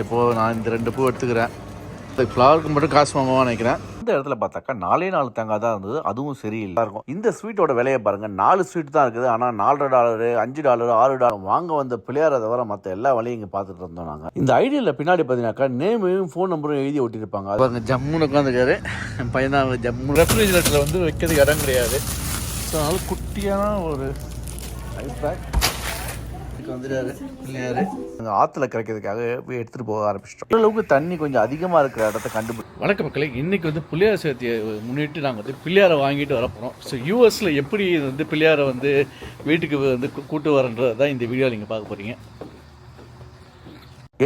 இப்போது நான் இந்த ரெண்டு பூ எடுத்துக்கிறேன். இந்த ஃப்ளவருக்கு மட்டும் காசு வாங்குவான்னு நினைக்கிறேன். இந்த இடத்துல பார்த்தாக்கா நாலே நாலு தேங்காய் தான் இருந்தது. அதுவும் சரியில்லை. இருக்கும். இந்த ஸ்வீட்டோட விலையை பாருங்க. நாலு ஸ்வீட் தான் இருக்குது. ஆனால் நாலரை டாலரு அஞ்சு டாலரு ஆறு டாலர் வாங்க வந்த பிள்ளையாரை தவிர மற்ற எல்லா வேலையும் இங்கே பார்த்துட்டு இருந்தோம் நாங்கள் இந்த ஐடியில் பின்னாடி பார்த்தீங்கன்னாக்கா நேமையும் ஃபோன் நம்பரும் எழுதி ஒட்டியிருப்பாங்க. அது பாருங்க ஜம்முன்னு உட்காந்துருக்காரு என் பையன் தான் ஜம்மு ரெஃப்ரிஜிரேட்டரில் வந்து வைக்கிறதுக்கு இடம் கிடையாது. ஸோ அதனால குட்டியான ஒரு ஐஸ் பேக் வந்துட்டாரு. பிள்ளையாரு நாங்கள் ஆற்றுல கரைக்கிறதுக்காக போய் எடுத்துகிட்டு போக ஆரம்பிச்சிட்டோம். அளவுக்கு தண்ணி கொஞ்சம் அதிகமாக இருக்கிற இடத்த கண்டுபிடி வணக்க மக்களே இன்னைக்கு வந்து பிள்ளையார் சேர்த்தியை முன்னிட்டு நாங்கள் வந்து பிள்ளையாரை வாங்கிட்டு வர போகிறோம் ஸோ யூஎஸில் எப்படி வந்து பிள்ளையாரை வந்து வீட்டுக்கு வந்து கூட்டு வரன்றது தான் இந்த வீடியோ நீங்கள் பார்க்க போகிறீங்க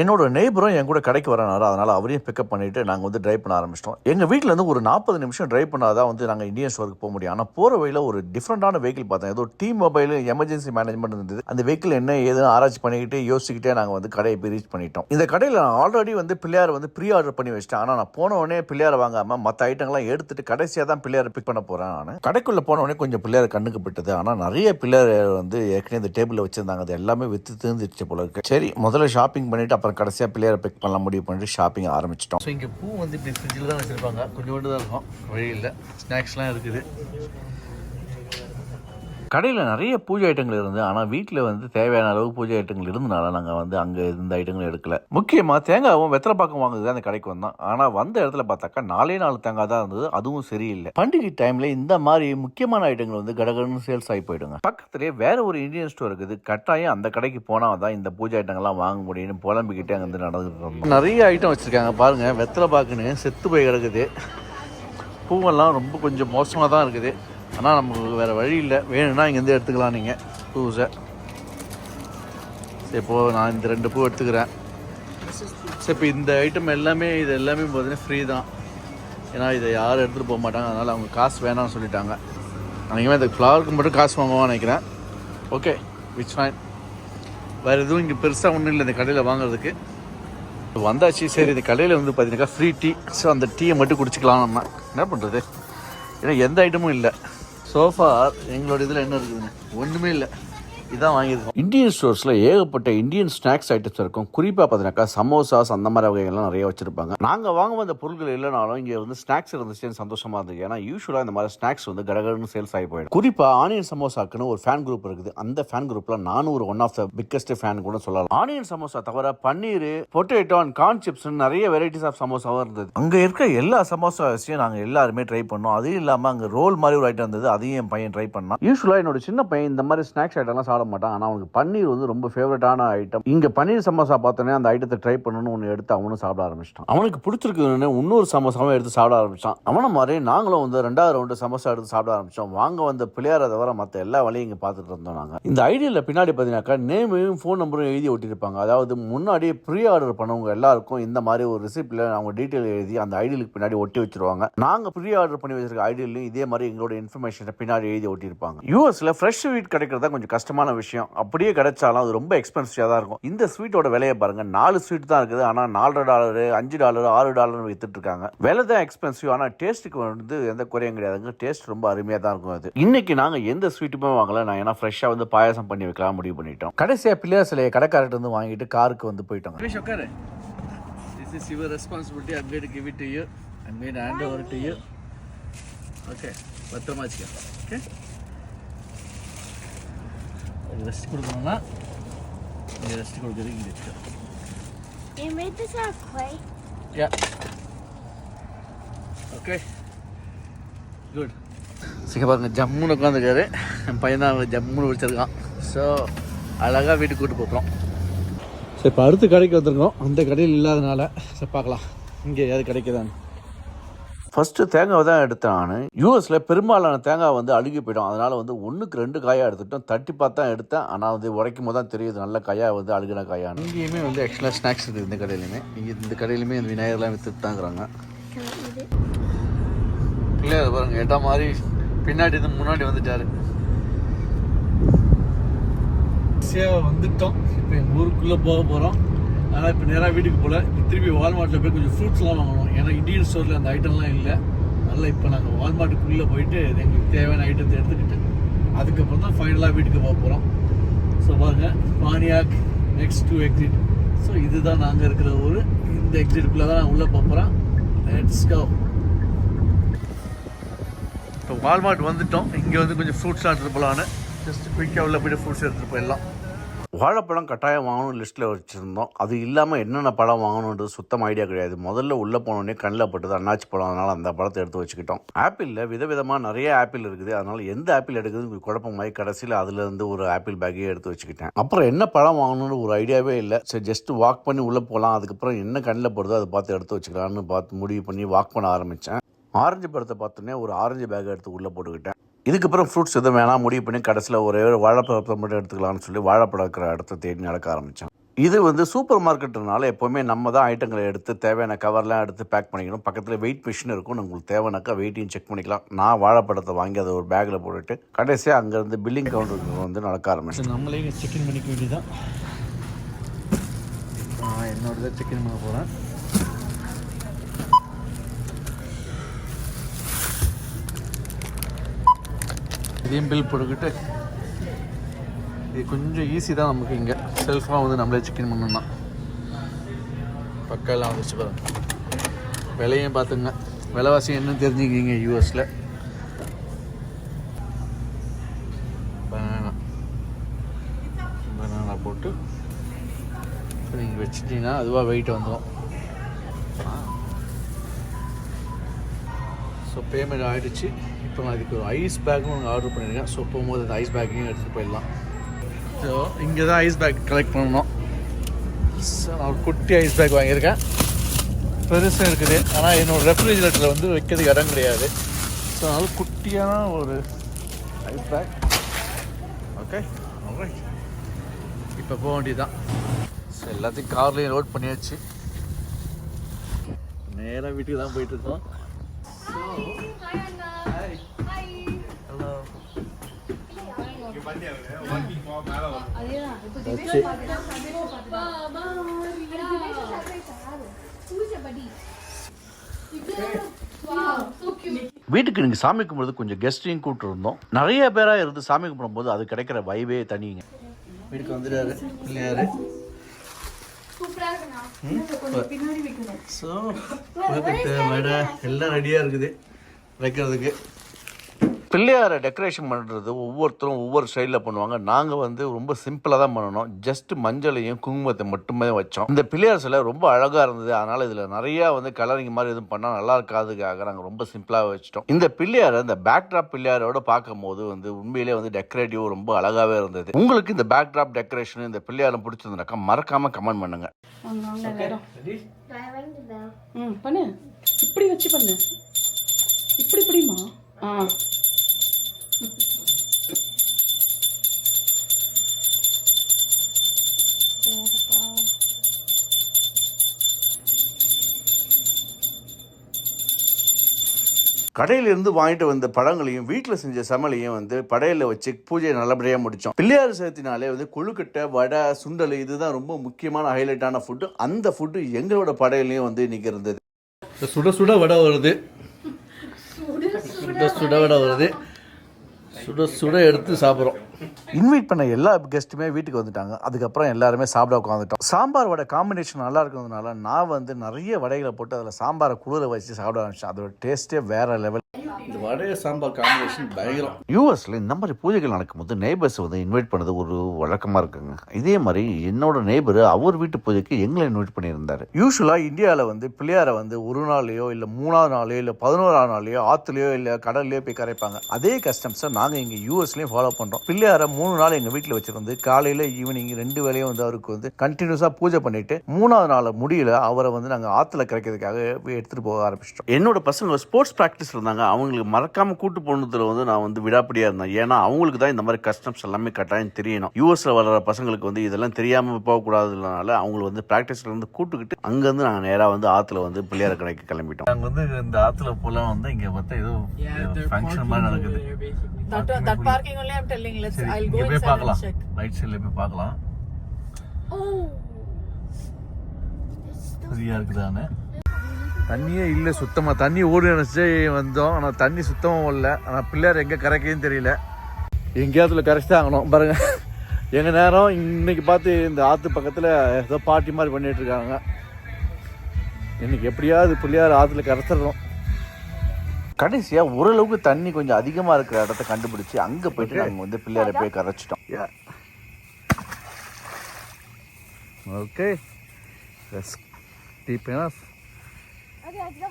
என்னோடய நெய்பரும் என் கூட கடைக்கு வரனாரு அதனால் அவரையும் பிக்கப் பண்ணிவிட்டு நாங்கள் வந்து ட்ரைவ் பண்ண ஆரம்பிச்சிட்டோம். எங்கள் வீட்டில் இருந்து ஒரு நாற்பது நிமிஷம் ட்ரை பண்ணால் தான் வந்து நாங்கள் இந்தியன் ஸ்டோருக்கு போக முடியும். ஆனால் போகிற வழியில் ஒரு டிஃப்ரெண்ட்டான வெஹிக்கிள் பார்த்தேன். ஏதோ டீ மொபைல் எமர்ஜென்சி மேனேஜ்மெண்ட் இருந்தது. அந்த வெஹிக்கிள் என்ன ஏதுன்னு ஆராய்ச்சி பண்ணிக்கிட்டு யோசிச்சுக்கிட்டே நாங்கள் வந்து கடையை போய் ரீச் பண்ணிட்டோம். இந்த கடையில் நான் ஆல்ரெடி வந்து பிள்ளையார் வந்து ப்ரீ ஆர்டர் பண்ணி வச்சிட்டேன். ஆனால் நான் போன உடனே பிள்ளையாரை வாங்காமல் மற்ற ஐட்டங்கள்லாம் எடுத்துட்டு கடைசியாக தான் பிள்ளையாரை பிக் பண்ண போகிறேன் நான். கடைக்குள்ளே போன உடனே கொஞ்சம் பிள்ளையார் கண்ணுக்கு பட்டது. ஆனால் நிறைய பிள்ளையார் வந்து ஏற்கனவே இந்த டேபிளில் வச்சுருந்தாங்க. அது எல்லாமே விற்று தீர்ந்துருச்சு போல இருக்கு. சரி முதல்ல ஷாப்பிங் பண்ணிட்டு அப்புறம் கடைசியாக பிள்ளையாரை பிக் பண்ணலாம் முடிவு பண்ணிட்டு ஷாப்பிங் ஆரம்பிச்சிட்டோம். ஸோ இங்கே பூ வந்து இப்படி ஃப்ரிட்ஜில் தான் வச்சுருப்பாங்க. கொஞ்சோண்டு தான் இருக்கும். வழி இல்லை ஸ்நாக்ஸ்லாம் இருக்குது. கடையில் நிறைய பூஜை ஐட்டங்கள் இருந்து ஆனால் வீட்டில் வந்து தேவையான அளவு பூஜை ஐட்டங்கள் இருந்தனால நாங்கள் வந்து அங்கே இருந்த ஐட்டங்கள் எடுக்கல. முக்கியமாக தேங்காவும் வெத்தலை பாக்கம் வாங்குறது அந்த கடைக்கு வந்தோம் ஆனால் வந்த இடத்துல பார்த்தாக்கா நாலே நாலு தேங்காய் தான் இருந்தது அதுவும் சரியில்லை. பண்டிகை டைமில் இந்த மாதிரி முக்கியமான ஐட்டங்கள் வந்து கடகடன்னு சேல்ஸ் ஆகி போயிடுங்க. பக்கத்துலேயே வேற ஒரு இந்தியன் ஸ்டோர் இருக்குது. கட்டாயம் அந்த கடைக்கு போனால் தான் இந்த பூஜை ஐட்டங்கள்லாம் வாங்க முடியும்னு புலம்பிக்கிட்டே அங்கே வந்து நடந்துட்டு நிறைய ஐட்டம் வச்சுருக்காங்க. பாருங்கள் வெத்தலை பாக்குன்னு செத்து போய் கிடக்குது. பூவெல்லாம் ரொம்ப கொஞ்சம் மோசமாக தான் இருக்குது. ஆனால் நமக்கு வேறு வழி இல்லை. வேணும்னா இங்கேருந்து எடுத்துக்கலாம் நீங்கள் பூஸை சரி இப்போது நான் இந்த ரெண்டு பூ எடுத்துக்கிறேன். சரி இப்போ இந்த ஐட்டம் எல்லாமே இது எல்லாமே பார்த்தீங்கன்னா ஃப்ரீ தான். ஏன்னா இதை யாரும் எடுத்துகிட்டு போக மாட்டாங்க. அதனால் அவங்க காசு வேணாம்னு சொல்லிட்டாங்க. அன்றைக்குமே இந்த ஃப்ளவருக்கு மட்டும் காசு வாங்குவான்னு நினைக்கிறேன். ஓகே விச் ஃபைன் வேறு எதுவும் இங்கே பெருசாக ஒன்றும் இல்லை இந்த கடையில் வாங்குறதுக்கு. வந்தாச்சு. சரி இந்த கடையில் வந்து பார்த்தீங்கன்னா ஃப்ரீ டீ ஸோ அந்த டீயை மட்டும் குடிச்சிக்கலாம் நம்ம. என்ன பண்ணுறது ஏன்னா எந்த ஐட்டமும் இல்லை. சோஃபா எங்களோட இதில் என்ன இருக்குதுண்ணே ஒன்றுமே இல்லை. இதான் வாங்கியிருக்கோம். இந்தியன் ஸ்டோர்ஸில் ஏகப்பட்ட இந்தியன் ஸ்நாக்ஸ் ஐட்டம்ஸ் இருக்கும். குறிப்பாக பார்த்தீங்கன்னாக்கா சமோசாஸ் அந்த மாதிரி வகைகள்லாம் நிறைய வச்சுருப்பாங்க. நாங்கள் வாங்க வந்த பொருட்கள் இல்லைனாலும் இங்கே வந்து ஸ்நாக்ஸ் இருந்துச்சுன்னு சந்தோஷமாக இருந்தது. ஏன்னா யூஸ்வலாக இந்த மாதிரி ஸ்நாக்ஸ் வந்து கடகடன்னு சேல்ஸ் ஆகி போயிடும். குறிப்பாக ஆனியன் சமோசாக்குன்னு ஒரு ஃபேன் குரூப் இருக்குது. அந்த ஃபேன் குரூப்பில் நானும் ஒரு one of the biggest fan கூட சொல்லலாம். ஆனியன் சமோசா தவிர paneer potato and corn chips நிறைய வெரைட்டிஸ் ஆஃப் சமோசாவும் இருந்தது. அங்கே இருக்க எல்லா சமோசா நாங்கள் எல்லாருமே ட்ரை பண்ணோம். அதுவும் இல்லாமல் அங்கே ரோல் மாதிரி ஒரு ஐட்டம் இருந்தது. அதையும் என் பையன் ட்ரை பண்ணான். யூஸ்வலாக என்னோட சின்ன பையன் இந்த மாதிரி ஸ்நாக்ஸ் ஐட்டம்லாம் சாப்பிட மாட்டான். ஆனால் அவனுக்கு பன்னீர் வந்து ரொம்ப ஃபேவரட்டான ஐட்டம் இங்கே பன்னீர் சமோசா பார்த்தோன்னே அந்த ஐட்டத்தை ட்ரை பண்ணணும்னு ஒன்று எடுத்து அவனும் சாப்பிட ஆரம்பிச்சிட்டான். அவனுக்கு பிடிச்சிருக்குன்னு இன்னொரு சமோசாவும் எடுத்து சாப்பிட ஆரம்பிச்சான். அவனை மாதிரி நாங்களும் வந்து ரெண்டாவது ரவுண்டு சமோசா எடுத்து சாப்பிட ஆரம்பிச்சோம். வாங்க வந்த பிள்ளையாரை தவிர மற்ற எல்லா வேலையும் இங்கே பார்த்துட்டு இருந்தோம் நாங்கள் இந்த ஐடியில் பின்னாடி பார்த்தீங்கன்னாக்கா நேமையும் ஃபோன் நம்பரும் எழுதி ஒட்டியிருப்பாங்க. அதாவது முன்னாடியே ப்ரீ ஆர்டர் பண்ணவங்க எல்லாருக்கும் இந்த மாதிரி ஒரு ரிசிப்டில் அவங்க டீட்டெயில் எழுதி அந்த ஐடியலுக்கு பின்னாடி ஒட்டி வச்சிருவாங்க. நாங்கள் ப்ரீ ஆர்டர் பண்ணி வச்சிருக்க ஐடியிலையும் இதே மாதிரி எங்களோட இன்ஃபர்மேஷனை பின்னாடி எழுதி ஒட்டியிருப்பாங்க. யூஎஸில் ஃப்ரெஷ் வீட் கிடைக்கிறது தான் கொஞ்சம் கஷ்டமான விஷயம். அப்படியே கிடைச்சாலும் அது ரொம்ப எக்ஸ்பென்சிவாக தான் இருக்கும். இந்த ஸ்வீட்டோட விலையை பாருங்கள் நாலு ஸ்வீட் தான் இருக்குது. ஆனால் நாலரை டாலரு அஞ்சு டாலர் ஆறு டாலர்னு வித்துட்டு இருக்காங்க. விலை தான் எக்ஸ்பென்சிவ் ஆனால் டேஸ்ட்டுக்கு வந்து எந்த குறையும் கிடையாதுங்க டேஸ்ட் ரொம்ப அருமையாக தான் இருக்கும் அது. இன்னைக்கு நாங்கள் எந்த ஸ்வீட்டுமே வாங்கல. நான் ஏன்னா ஃப்ரெஷ்ஷாக வந்து பாயாசம் பண்ணி வைக்கலாம் முடிவு பண்ணிட்டோம். கடைசியாக பிள்ளையார் சிலையை கடைக்காரர்கிட்ட வந்து வாங்கிட்டு காருக்கு வந்து போயிட்டோம் This is your responsibility. I'm going to give it to you. I'm going to hand over to you. Okay. பத்திரமா வச்சுக்க. ஓகே ரெஸ்ட் கொடுக்கணும்னா இங்கே ரெஸ்ட் கொடுக்குறது இங்கே வச்சுக்க You made this out of clay? Okay good பாருங்க ஜம்முன்னு உட்காந்துருக்காரு என் பையன் தான் ஜம்முன்னு வச்சிருக்கான் ஸோ அழகாக வீட்டுக்கு கூட்டு போகிறோம் சரி இப்போ அடுத்த கடைக்கு வந்திருக்கோம் அந்த கடையில் இல்லாதனால சரி பார்க்கலாம் இங்கே ஏதாவது கிடைக்குதான்னு ஃபஸ்ட்டு தேங்காவை தான் எடுத்தேன் நான். யூஎஸில் பெரும்பாலான தேங்காய் வந்து அழுகி போயிடும். அதனால் வந்து ஒன்றுக்கு ரெண்டு காயாக எடுத்துட்டோம் தட்டி பார்த்து தான் எடுத்தேன். ஆனால் வந்து உடைக்கும் போது தான் தெரியுது நல்ல காயாக வந்து அழுகின காயான்னு. இங்கேயுமே வந்து ஆக்சுவலாக ஸ்நாக்ஸ் இருக்குது இந்த கடையிலுமே. இங்கே இந்த கடையிலுமே இந்த விநாயகர்லாம் விற்றுட்டு தாங்கிறாங்க Can பிள்ளையார் பாருங்க எட்டா மாதிரி பின்னாடி இருந்து முன்னாடி வந்துட்டாரு. சேவை வந்துட்டோம். இப்போ எங்கள் ஊருக்குள்ளே போக போகிறோம் ஆனால் இப்போ நேராக வீட்டுக்கு போகல திருப்பி வால்மார்ட்டில் போய் கொஞ்சம் ஃப்ரூட்ஸ்லாம் வாங்கணும். ஏன்னா இண்டியன் ஸ்டோரில் அந்த ஐட்டம்லாம் இல்லை. அதனால் இப்போ நாங்கள் வால்மார்ட்டுக்குள்ளே போயிட்டு எங்களுக்கு தேவையான ஐட்டத்தை எடுத்துக்கிட்டு அதுக்கப்புறம் தான் ஃபைனலாக வீட்டுக்கு போக போகிறோம் ஸோ பாருங்கள் பானியாக் நெக்ஸ்ட் டூ எக்ஸிட் ஸோ இதுதான் நாங்கள் இருக்கிற ஊர். இந்த எக்ஸிட்டுக்குள்ளே தான் நான் உள்ளே போகிறேன் லெட்ஸ் கோ இப்போ வால்மார்ட் வந்துட்டோம். இங்கே வந்து கொஞ்சம் ஃப்ரூட்ஸ்லாம் எடுத்துகிட்டு போகலான்னு ஜஸ்ட் குயிக்காக உள்ள போய்ட்டு ஃப்ரூட்ஸ் எடுத்துகிட்டு போயிடலாம். வாழைப்பழம் கட்டாயம் வாங்கணும் லிஸ்ட்டில் வச்சுருந்தோம். அது இல்லாமல் என்னென்ன பழம் வாங்கணுன்றது சுத்தம் ஐடியா கிடையாது. முதல்ல உள்ளே போனோடனே கண்ணில் பட்டது அண்ணாச்சி பழம். அதனால் அந்த பழத்தை எடுத்து வச்சுக்கிட்டோம். ஆப்பிளில் விதவிதமாக நிறைய ஆப்பிள் இருக்குது. அதனால் எந்த ஆப்பிள் எடுக்குதுன்னு குழப்பமாகி கடைசியில் அதுலேருந்து ஒரு ஆப்பிள் பேக்கையே எடுத்து வச்சுக்கிட்டேன். அப்புறம் என்ன பழம் வாங்கணும்னு ஒரு ஐடியாவே இல்லை. சரி ஜஸ்ட் வாக் பண்ணி உள்ளே போகலாம் அதுக்கப்புறம் என்ன கண்ணில் போடுதோ அதை பார்த்து எடுத்து வச்சுக்கலான்னு பார்த்து முடிவு பண்ணி வாக் பண்ண ஆரம்பித்தேன் ஆரஞ்சு பழத்தை பார்த்தோன்னே ஒரு ஆரஞ்சு பேக் எடுத்து உள்ளே போட்டுக்கிட்டேன். இதுக்கப்புறம் ஃப்ரூட்ஸ் எதுவும் வேணாம் முடிவு பண்ணி கடைசியில் ஒரே ஒரு வாழைப்பழத்தை மட்டும் எடுத்துக்கலாம்னு சொல்லி வாழைப்பழம் இருக்கிற இடத்த தேடி நடக்க ஆரம்பித்தேன் இது வந்து சூப்பர் மார்க்கெட்டுனால எப்போவுமே நம்ம தான் ஐட்டங்களை எடுத்து தேவையான கவர்லாம் எடுத்து பேக் பண்ணிக்கணும். பக்கத்தில் வெயிட் மிஷின் இருக்கும் உங்களுக்கு தேவைனாக்கா வெயிட்டையும் செக் பண்ணிக்கலாம். நான் வாழைப்பழத்தை வாங்கி அதை ஒரு பேக்கில் போட்டுட்டு கடைசியாக அங்கேருந்து பில்லிங் கவுண்டருக்கு வந்து நடக்க ஆரம்பிச்சேன் நம்மளே செக்இன் பண்ணிக்க வேண்டியதான் என்னோட செக்இன் பண்ண போகிறேன் இதையும் பில் போட்டுக்கிட்டு இது கொஞ்சம் ஈஸி தான் நமக்கு இங்கே. செல்ஃபாக வந்து நம்மளே சிக்கன் பண்ணணும்னா. பக்கெல்லாம் வந்துச்சு பாருங்க. விலையும் பார்த்துங்க. விலைவாசி என்னன்னு தெரிஞ்சுக்கிங்க யூஎஸில் பனானா பனானா போட்டு நீங்கள் வச்சிட்டிங்கன்னா அதுவாக வெயிட் வந்துடும் ஸோ பேமெண்ட் ஆகிடுச்சு இப்போ நான் இதுக்கு ஒரு ஐஸ் பேக்கும் ஆர்டர் பண்ணியிருக்கேன். ஸோ போகும்போது அந்த ஐஸ் பேக்கையும் எடுத்துகிட்டு போயிடலாம். ஸோ இங்கே தான் ஐஸ் பேக் கலெக்ட் பண்ணணும். ஸோ நான் ஒரு குட்டி ஐஸ் பேக் வாங்கியிருக்கேன். பெருசாக இருக்குது. ஆனால் என்னோடய ரெஃப்ரிஜிரேட்டரில் வந்து வைக்கிறதுக்கு இடம் கிடையாது. ஸோ அதனால் குட்டியான ஒரு ஐஸ் பேக் ஓகே இப்போ போக வேண்டியதுதான். ஸோ எல்லாத்தையும் கார்லேயும் லோட் பண்ணியாச்சு. நேராக வீட்டுக்கு தான் போயிட்டுருக்கோம் வீட்டுக்கு நீங்கள் சாமி கும்பிட்றது கொஞ்சம் கெஸ்ட்டையும் கூப்பிட்டு இருந்தோம். நிறைய பேராக இருந்து சாமி கும்பிடும்போது அது கிடைக்கிற வைவே தனிங்க. வீட்டுக்கு வந்துட்டாரு பிள்ளையாரு. ஸோ வடை எல்லாம் ரெடியாக இருக்குது. வைக்கிறதுக்கு. பிள்ளையாரை டெக்கரேஷன் பண்ணுறது ஒவ்வொருத்தரும் ஒவ்வொரு ஸ்டைலில் பண்ணுவாங்க. நாங்கள் வந்து ரொம்ப சிம்பிளாக தான் பண்ணணும். ஜஸ்ட் மஞ்சளையும் குங்குமத்தை மட்டுமே வச்சோம். இந்த பிள்ளையார் சிலை ரொம்ப அழகாக இருந்தது. அதனால் இதில் நிறையா வந்து கலரிங் மாதிரி எதுவும் பண்ணால் நல்லா இருக்காதுக்காக நாங்கள் ரொம்ப சிம்பிளாக வச்சிட்டோம். இந்த பிள்ளையாரை இந்த பேக்ட்ராப் பிள்ளையாரோட பார்க்கும்போது வந்து உண்மையிலே வந்து டெக்கரேட்டிவ் ரொம்ப அழகாகவே இருந்தது. உங்களுக்கு இந்த பேக்ட்ராப் டெக்கரேஷன் இந்த பிள்ளையாரம் பிடிச்சிருந்தாக்கா மறக்காமல் கமெண்ட் பண்ணுங்க. பண்ணு. இப்படி வச்சு பண்ணு. இப்படி இப்படிமா ஆ. வேறப்பா கடையிலிருந்து வாங்கிட்டு வந்த பழங்களையும் வீட்டில் செஞ்ச சமையலையும் வந்து படையில வச்சு பூஜையை நல்லபடியாக முடித்தோம் பிள்ளையார் சேர்த்தினாலே வந்து கொழுக்கட்டை வடை சுண்டல் இதுதான் ரொம்ப முக்கியமான ஹைலைட்டான ஃபுட்டு அந்த ஃபுட்டு எங்களோட படையிலையும் வந்து இன்னைக்கு இருந்தது. சுட சுட வடை வருது. சுட சுட வடை வருது. சுட சுட எடுத்து சாப்பிட்றோம். இன்வைட் பண்ண எல்லா கெஸ்ட்டுமே வீட்டுக்கு வந்துட்டாங்க. அதுக்கப்புறம் எல்லாருமே சாப்பிட உட்காந்துட்டோம் சாம்பார் வடை காம்பினேஷன் நல்லா இருக்கிறதுனால நான் வந்து நிறைய வடைகளை போட்டு அதில் சாம்பாரை குளிர வச்சு சாப்பிட ஆரம்பிச்சேன். அதோட டேஸ்ட்டே வேற லெவல் இந்த வடைய சாம்பார் காம்பினேஷன் பயங்கரம். யூஎஸ்ல இந்த மாதிரி பூஜைகள் நடக்கும்போது நெய்பர்ஸ் வந்து இன்வைட் பண்ணது ஒரு வழக்கமாக இருக்குங்க. இதே மாதிரி என்னோட நெய்பர் அவர் வீட்டு பூஜைக்கு எங்களை இன்வைட் பண்ணியிருந்தாரு. யூஸ்வலாக இந்தியாவில் வந்து பிள்ளையாரை வந்து ஒரு நாளையோ இல்லை மூணாவது நாளையோ இல்லை பதினோராவது நாளையோ ஆற்றுலையோ இல்லை கடல்லையோ போய் கரைப்பாங்க. அதே கஸ்டம்ஸை நாங்கள் இங்கே யூஎஸ்லேயும் ஃபாலோ பண்ணுறோம் பிள்ளையாரை மூணு நாள் எங்கள் வீட்டில் வச்சிருந்து காலையில் ஈவினிங் ரெண்டு வேளையும் வந்து அவருக்கு வந்து கண்டினியூஸாக பூஜை பண்ணிட்டு மூணாவது நாள் முடியல அவரை வந்து நாங்கள் ஆற்றுல கரைக்கிறதுக்காக எடுத்துகிட்டு போக ஆரம்பிச்சிட்டோம். என்னோட பசங்க ஸ்போர்ட்ஸ் ப்ராக்டிஸ் இருந்தாங்க. அவங்களுக்கு மறக்காம கூட்டு போனதுல வந்து நான் வந்து விடாப்படியாக இருந்தேன். ஏன்னா அவங்களுக்கு தான் இந்த மாதிரி கஸ்டம்ஸ் எல்லாமே கட்டாயம் தெரியணும். யூஎஸ்ல வளர பசங்களுக்கு வந்து இதெல்லாம் தெரியாமல் போகக்கூடாதுனால அவங்களுக்கு வந்து ப்ராக்டிஸ்ல இருந்து கூட்டுக்கிட்டு அங்கேருந்து நாங்கள் நேராக வந்து ஆற்றுல வந்து பிள்ளையார கடைக்கு கிளம்பிட்டோம். நாங்கள் வந்து இந்த ஆற்றுல போலாம் வந்து இங்கே பார்த்தா ஏதோ ஃபங்க்ஷன் மாதிரி நடக்குது. only I'm telling let's சரி இங்கே போய் பார்க்கலாம். ரைட் சைடில் போய் பார்க்கலாம். Oh. ஃப்ரீயாக இருக்குதானே தண்ணியே இல்லை சுத்தமாக தண்ணி ஓடி நினச்சி வந்தோம். ஆனால் தண்ணி சுத்தமாக இல்லை. ஆனால் பிள்ளையார் எங்கே கரைக்குதுன்னு தெரியல. எங்கேயாவது கரைச்சி தான் ஆகணும். பாருங்க. எங்கள் நேரம் இன்னைக்கு பார்த்து இந்த ஆற்று பக்கத்தில் ஏதோ பார்ட்டி மாதிரி பண்ணிட்டு இருக்காங்க. இன்னைக்கு எப்படியாவது பிள்ளையார் ஆற்றுல கரைச்சிடுறோம் கடைசியாக ஓரளவுக்கு தண்ணி கொஞ்சம் அதிகமாக இருக்கிற இடத்த கண்டுபிடிச்சி அங்கே போயிட்டு நாங்கள் வந்து பிள்ளையாரை போய் கரைச்சிட்டோம். Okay deep Okay, let's go.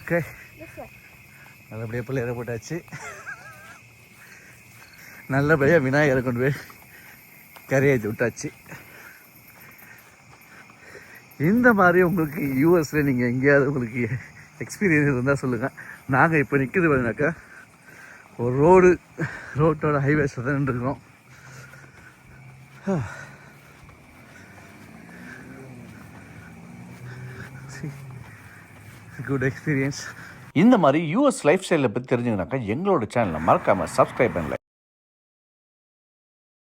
Okay. நல்லபடியாக பிள்ளையார போட்டாச்சு. நல்லபடியாக விநாயகரை கொண்டு போய் கரையேற்றி விட்டாச்சு. இந்த மாதிரி உங்களுக்கு யூஎஸில் நீங்கள் எங்கேயாவது உங்களுக்கு எக்ஸ்பீரியன்ஸ் இருந்தால் சொல்லுங்கள் நாங்கள் இப்போ நிற்கிறது பார்த்தீங்கன்னாக்கா ஒரு ரோடு ரோட்டோட ஹைவேஸில் தான் நின்றுருக்கோம் குட் எக்ஸ்பீரியன்ஸ் இந்த மாதிரி யூஎஸ் லைஃப் ஸ்டைலை பற்றி தெரிஞ்சுக்கனாக்கா எங்களோட சேனலை மறக்காமல் சப்ஸ்கிரைப் பண்ணல.